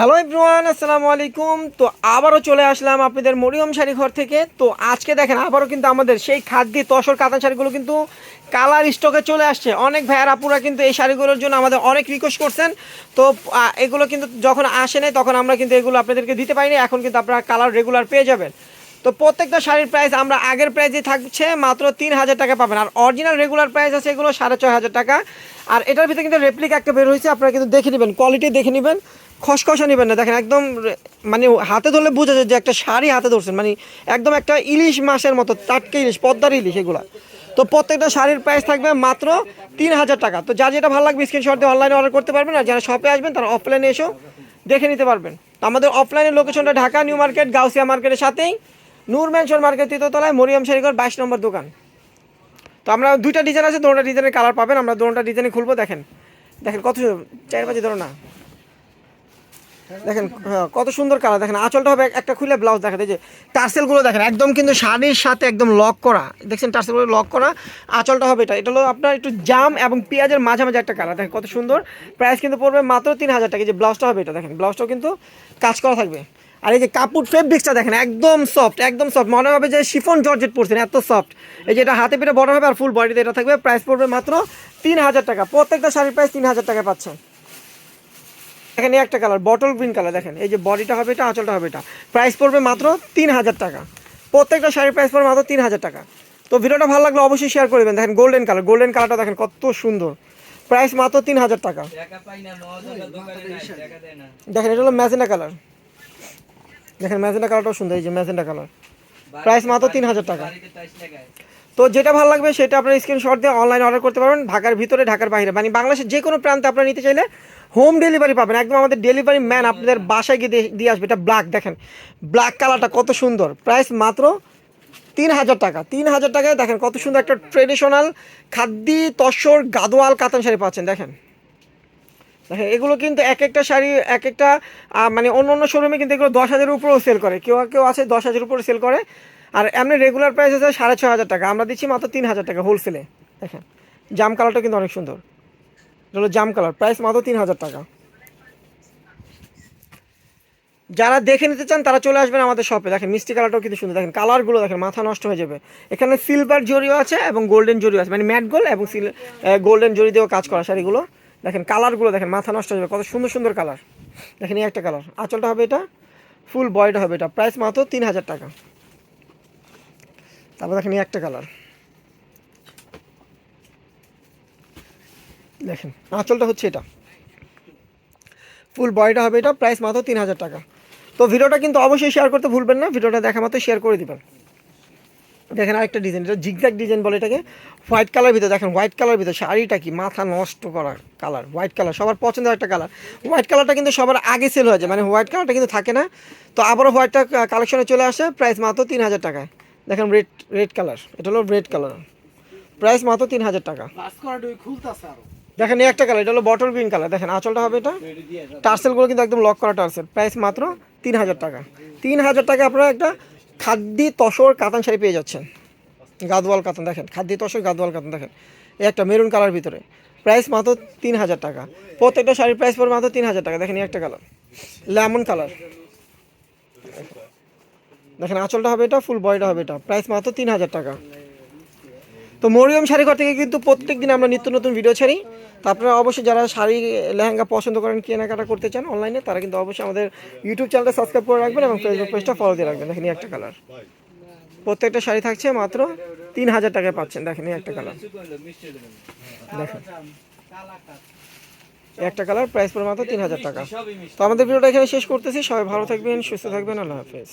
Hello everyone, আসসালামু আলাইকুম। তো আবারও চলে আসলাম আপনাদের মরিয়ম শাড়ি ঘর থেকে। তো আজকে দেখেন, আবারও কিন্তু আমাদের সেই খাদ্যি তসর কাতান শাড়িগুলো কিন্তু কালার স্টকে চলে আসছে। অনেক ভাইয়ার আপুরা কিন্তু এই শাড়িগুলোর জন্য আমাদের অনেক রিকোয়েস্ট করছেন। তো এগুলো কিন্তু যখন আসে নাই, তখন আমরা কিন্তু এগুলো আপনাদেরকে দিতে পারিনি। এখন কিন্তু আপনারা কালার রেগুলার পেয়ে যাবেন। তো প্রত্যেকটা শাড়ির প্রাইস আমরা আগের প্রাইসে থাকছে মাত্র তিন হাজার টাকা পাবেন। আর অরিজিনাল রেগুলার প্রাইস আছে এগুলো সাড়ে ছয় হাজার টাকা। আর এটার ভিতরে কিন্তু রেপ্লিক একটা বের হয়েছে, আপনারা কিন্তু দেখে নেবেন কোয়ালিটি দেখে নেবেন। খসখসা নেবেন না। দেখেন একদম মানে হাতে ধরলে বোঝা যায় যে একটা শাড়ি হাতে ধরছেন। মানে একদম একটা ইলিশ মাছের মতো, টাটকা ইলিশ, পদ্মার ইলিশ এগুলা। তো প্রত্যেকটা শাড়ির প্রাইস থাকবে মাত্র তিন হাজার টাকা। তো যার যেটা ভালো লাগবে স্ক্রিনশট দিয়ে অনলাইনে অর্ডার করতে পারবেন, আর যারা শপে আসবেন, তারা অফলাইনে এসেও দেখে নিতে পারবেন। তো আমাদের অফলাইনের লোকেশনটা ঢাকা নিউ মার্কেট গাউসিয়া মার্কেটের সাথেই। নূর ম্যানশন মার্কেট তৃতীয়তলায় মরিয়াম শাড়িঘর, বাইশ নম্বর দোকান। তো আমরা দুইটা ডিজাইন আছে, দুটা ডিজাইনের কালার পাবেন। আমরা দুটা ডিজাইনে খুলবো, দেখেন। দেখেন কত। চার পাঁচে ধরো না। দেখেন হ্যাঁ, কত সুন্দর কালার। দেখেন আঁচলটা হবে একটা খুলে ব্লাউজ দেখাতে যে টার্সেলগুলো দেখেন একদম কিন্তু শাড়ির সাথে একদম লক করা। দেখছেন টার্সেলগুলো লক করা। আঁচলটা হবে এটা। এটা হলো আপনার একটু জাম এবং পেঁয়াজের মাঝামাঝি একটা কালার। দেখেন কত সুন্দর। প্রাইস কিন্তু পড়বে মাত্র তিন হাজার টাকা। যে ব্লাউজটা হবে এটা দেখেন ব্লাউজটাও কিন্তু কাজ করা থাকবে। আর এই যে কাপড় ফেব্রিক্সটা দেখেন একদম সফট একদম সফট মনে হবে যে শিফন জর্জেট পরছেন এত সফট এই যে এটা হাতে পেটে বড় হবে আর ফুল বডিতে এটা থাকবে। প্রাইস পড়বে মাত্র তিন হাজার টাকা। প্রত্যেকটা শাড়ির প্রাইস তিন হাজার টাকা পাচ্ছেন। এখানে একটা কালার বটল গ্রিন কালার দেখেন। এই যে বডিটা হবে এটা, আঁচলটা হবে এটা। প্রাইস পড়বে মাত্র তিন হাজার টাকা। প্রত্যেকটা শাড়ির প্রাইস পড়বে মাত্র তিন হাজার টাকা। তো ভিডিওটা ভালো লাগলে অবশ্যই শেয়ার করবেন দেখেন গোল্ডেন কালার গোল্ডেন কালারটা দেখেন কত সুন্দর। প্রাইস মাত্র তিন হাজার টাকা। দেখেন, এটা হলো ম্যাজেন্ডা কালার দেখেন ম্যাজেন্ডা কালারটাও সুন্দর, এই যে ম্যাজেন্ডা কালার প্রাইস মাত্র তিন হাজার টাকা। তো যেটা ভালো লাগবে সেটা আপনার স্ক্রিনশট দিয়ে অনলাইন অর্ডার করতে পারবেন, ঢাকার ভিতরে, ঢাকার বাইরে। মানে বাংলাদেশের যে কোনো প্রান্তে আপনারা নিতে চাইলে হোম ডেলিভারি পাবেন। একদম আমাদের ডেলিভারি ম্যান আপনাদের বাসায় গিয়ে দিয়ে- আসবে। এটা ব্ল্যাক দেখেন। ব্ল্যাক কালারটা কত সুন্দর। প্রাইস মাত্র তিন হাজার টাকা। তিন হাজার টাকায় দেখেন কত সুন্দর একটা ট্রেডিশনাল খাদ্যি, তসর, গাদোয়াল, কাতান শাড়ি পাচ্ছেন, দেখেন। দেখেন, এগুলো কিন্তু এক একটা শাড়ি এক একটা মানে অন্য অন্য শোরুমে কিন্তু এগুলো দশ হাজারের উপরেও সেল করে। কেউ কেউ আছে দশ হাজারের উপরে সেল করে। আর এমনি রেগুলার প্রাইস আছে সাড়ে ছ হাজার টাকা। আমরা দিচ্ছি মাত্র তিন হাজার টাকা হোলসেলে দেখেন, জাম কালারটা কিন্তু অনেক সুন্দর। এটা হলো জাম কালার প্রাইস মাত্র তিন হাজার টাকা। যারা দেখে নিতে চান, তারা চলে আসবেন আমাদের শপে দেখেন, মিষ্টি কালারটাও কিন্তু সুন্দর। দেখেন কালারগুলো দেখেন, মাথা নষ্ট হয়ে যাবে। এখানে সিলভার জরিও আছে এবং গোল্ডেন জরিও আছে। মানে ম্যাট গোল্ড এবং সিল গোল্ডেন জরি দিয়েও কাজ করা শাড়িগুলো। দেখেন কালারগুলো দেখেন, মাথা নষ্ট হয়ে যাবে। কত সুন্দর সুন্দর কালার দেখেন, এই একটা কালার আঁচলটা হবে এটা ফুল বয়টা হবে এটা। প্রাইস মাত্র তিন হাজার টাকা। তারপর দেখেন একটা কালার। দেখেন, আঁচলটা হচ্ছে এটা। ফুল বয়টা হবে এটা প্রাইস মাত্র তিন হাজার টাকা। তো ভিডিওটা কিন্তু অবশ্যই শেয়ার করতে ভুলবেন না, ভিডিওটা দেখা মাত্র শেয়ার করে দিবেন। দেখেন আরেকটা ডিজাইন এটা জিগজ্যাগ ডিজাইন বলে এটাকে। হোয়াইট কালার ভিতরে দেখেন হোয়াইট কালার ভিতরে শাড়িটা কি মাথা নষ্ট করা কালার হোয়াইট কালার সবার পছন্দের একটা কালার হোয়াইট কালারটা কিন্তু সবার আগে সেল হয়ে যায় মানে হোয়াইট কালারটা কিন্তু থাকে না। তো আবারও হোয়াইটটা কালেকশনে চলে আসে প্রাইস মাত্র তিন হাজার টাকায়। দেখেন রেড রেড কালার এটা হলো রেড কালার প্রাইস মাত্র তিন হাজার টাকা দেখেন এই একটা কালার এটা হলো বটল গ্রিন কালার দেখেন আঁচলটা হবে এটা। টার্সেলগুলো কিন্তু একদম লক করা টার্সেল প্রাইস মাত্র তিন হাজার টাকা। তিন হাজার টাকা আপনারা একটা খাদ্যি তসর কাতান শাড়ি পেয়ে যাচ্ছেন। গাদওয়াল কাতান দেখেন। খাদ্যি তসর গাদওয়াল কাতান দেখেন। এই একটা মেরুন কালার ভিতরে। প্রাইস মাত্র তিন হাজার টাকা। প্রত্যেকটা শাড়ির প্রাইস পড়বে মাত্র তিন হাজার টাকা। দেখেন এই একটা কালার লেমন কালার দেখেন আঁচলটা হবে এটা ফুল বয়টা হবে এটা। প্রাইস মাত্র তিন হাজার টাকা। তো মরিয়ম শাড়িঘর থেকে কিন্তু প্রত্যেক দিন আমরা নিত্য নতুন ভিডিও ছাড়ি। তো আপনারা অবশ্যই যারা শাড়ি, লেহেঙ্গা পছন্দ করেন, কেনাকাটা করতে চান অনলাইনে তারা কিন্তু অবশ্যই আমাদের ইউটিউব চ্যানেলটা সাবস্ক্রাইব করে রাখবেন এবং ফেসবুক পেজটা ফলো দিয়ে রাখবেন। দেখেন একটা কালার প্রত্যেকটা শাড়ি থাকছে মাত্র তিন হাজার টাকায় পাচ্ছেন। দেখেন একটা কালার দেখেন। একটা কালার প্রাইস পড়ে মাত্র তিন হাজার টাকা। তো আমাদের ভিডিওটা এখানে শেষ করতেছি। সবাই ভালো থাকবেন, সুস্থ থাকবেন। আল্লাহ হাফেজ।